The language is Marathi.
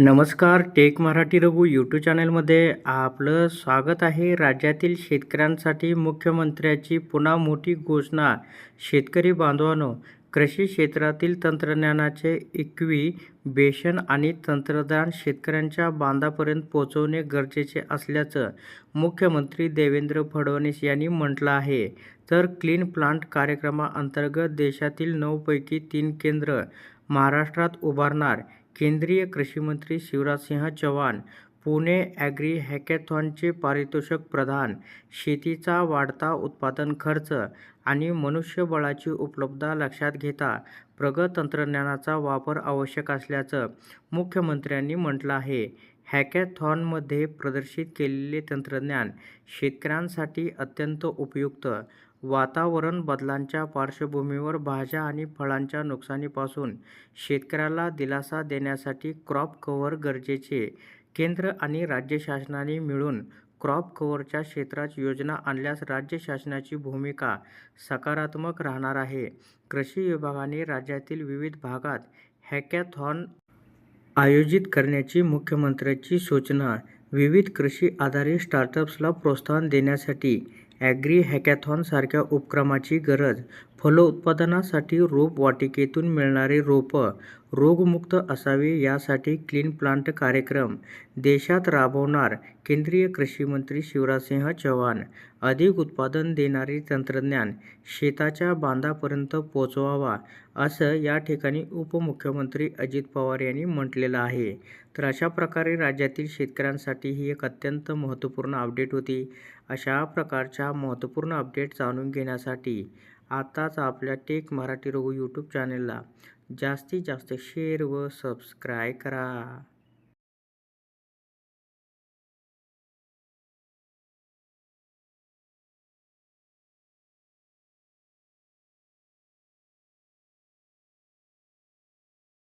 नमस्कार टेक मराठी रघु यूट्यूब चॅनलमध्ये आपलं स्वागत आहे. राज्यातील शेतकऱ्यांसाठी मुख्यमंत्र्याची पुन्हा मोठी घोषणा शेतकरी बांधवांनो कृषी क्षेत्रातील तंत्रज्ञानाचे इक्वी बेशन आणि तंत्रज्ञान शेतकऱ्यांच्या बांधापर्यंत पोहोचवणे गरजेचे असल्याचं मुख्यमंत्री देवेंद्र फडणवीस यांनी म्हटलं आहे. तर क्लीन प्लांट कार्यक्रमाअंतर्गत देशातील नऊपैकी तीन केंद्र महाराष्ट्रात उभारणार केंद्रीय कृषिमंत्री शिवराज सिंह चौहान पुणे ॲग्री हॅकॅथॉनचे पारितोषिक प्रधान शेतीचा वाढता उत्पादन खर्च आणि मनुष्यबळाची उपलब्धता लक्षात घेता प्रगत तंत्रज्ञानाचा वापर आवश्यक असल्याचं मुख्यमंत्र्यांनी म्हटलं आहे. हॅकॅथॉनमध्ये प्रदर्शित केलेले तंत्रज्ञान शेतकऱ्यांसाठी अत्यंत उपयुक्त. वातावरण बदलांच्या पार्श्वभूमीवर भाज्या आणि फळांच्या नुकसानीपासून शेतकऱ्याला दिलासा देण्यासाठी क्रॉप कव्हर गरजेचे केंद्र आणि राज्य शासनाने मिळून क्रॉप कव्हरच्या क्षेत्रात योजना आणल्यास राज्य शासनाची भूमिका सकारात्मक राहणार आहे. कृषी विभागाने राज्यातील विविध भागात हॅकॅथॉन आयोजित करण्याची मुख्यमंत्र्यांची सूचना विविध कृषी आधारित स्टार्टअप्सला प्रोत्साहन देण्यासाठी ॲग्री हॅकॅथॉनसारख्या उपक्रमाची गरज फलोत्पादनासाठी रोपवाटिकेतून मिळणारी रोपं रोगमुक्त असावी यासाठी क्लीन प्लांट कार्यक्रम देशात राबवणार केंद्रीय कृषीमंत्री शिवराजसिंह चौहान. अधिक उत्पादन देणारे तंत्रज्ञान शेताच्या बांधापर्यंत पोचवावा असं या ठिकाणी उपमुख्यमंत्री अजित पवार यांनी म्हटलेलं आहे. तर अशा प्रकारे राज्यातील शेतकऱ्यांसाठी ही एक अत्यंत महत्त्वपूर्ण अपडेट होती. अशा प्रकारच्या महत्त्वपूर्ण अपडेट जाणून घेण्यासाठी आताच आपल्या टेक मराठी रघु यूट्यूब चॅनलला जास्तीत जास्त शेअर व सबस्क्राईब करा.